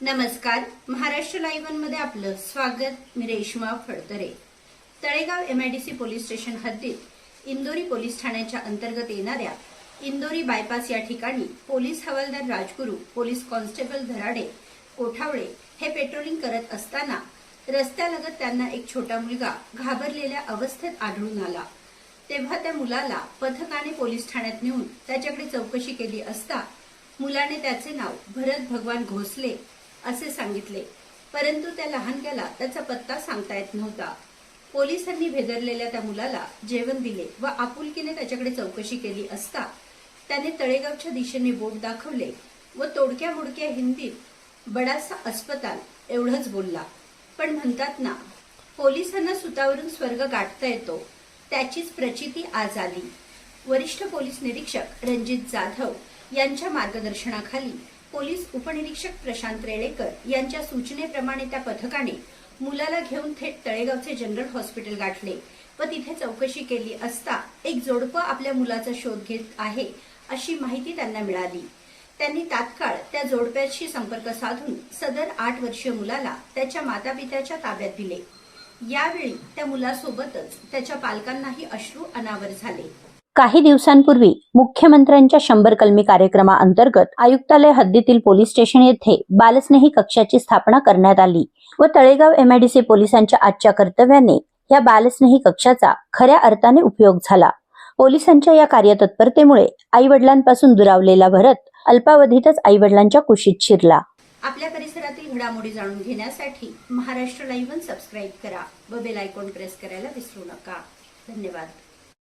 नमस्कार. महाराष्ट्र लाईव्हमध्ये आपलं स्वागत. मी Reshma Fadtare. Talegaon MIDC police station हद्दीत इंदोरी पोलीस ठाण्याच्या अंतर्गत येणाऱ्या इंदोरी बायपास या ठिकाणी पोलीस हवालदार राजगुरू पोलीस कॉन्स्टेबल धराडे कोठावळे हे पेट्रोलिंग करत असताना रस्त्यालगत त्यांना एक छोटा मुलगा घाबरलेल्या अवस्थेत आढळून आला. तेव्हा त्या मुलाला पथकाने पोलीस ठाण्यात नेऊन त्याच्याकडे चौकशी केली असता मुलाने त्याचे नाव भरत भगवान घोसले असे सांगितले. परंतु त्या लहानग्याला त्याचा पत्ता सांगता येत नव्हता. पोलिसांनी भेदरलेल्या त्या मुलाला जेवण दिले व आपुलकीने त्याच्याकडे चौकशी केली असता त्याने तळेगावच्या दिशेने बोट दाखवले व तोडक्या मोडक्या हिंदीत बडासा अस्पताल एवढंच बोलला. पण म्हणतात ना पोलिसांना सुतावरून स्वर्ग गाठता येतो त्याचीच प्रचिती आज आली. वरिष्ठ पोलीस निरीक्षक रणजित जाधव यांच्या मार्गदर्शनाखाली पोलीस उपनिरीक्षक प्रशांत रेळेकर यांच्या सूचनेप्रमाणे त्या पथकाने मुलाला घेऊन थेट तळेगावचे जनरल हॉस्पिटल गाठले व तिथे चौकशी केली असता एक जोडपं आपल्या मुलाचा शोध घेत आहे अशी माहिती त्यांना मिळाली. त्यांनी तात्काळ त्या जोडप्याशी संपर्क साधून सदर आठ वर्षीय मुलाला त्याच्या मातापित्याच्या ताब्यात दिले. यावेळी त्या मुलासोबतच त्याच्या पालकांनाही अश्रू अनावर झाले. काही दिवसांपूर्वी मुख्यमंत्र्यांच्या शंभर कलमी कार्यक्रमाअंतर्गत आयुक्तालय हद्दीतील पोलीस स्टेशन येथे बालस्नेही कक्षाची स्थापना करण्यात आली व तळेगाव एमआयडीसी पोलिसांच्या आजच्या कर्तव्याने या बालस्नेही कक्षाचा खऱ्या अर्थाने उपयोग झाला. पोलिसांच्या या कार्यतत्परतेमुळे आई वडिलांपासून दुरावलेला भरत अल्पावधीतच आई वडिलांच्या कुशीत शिरला. आपल्या परिसरातील घडामोडी जाणून घेण्यासाठी महाराष्ट्र लाईव्ह सबस्क्राईब करा व बेल आयकॉन प्रेस करायला विसरू नका. धन्यवाद.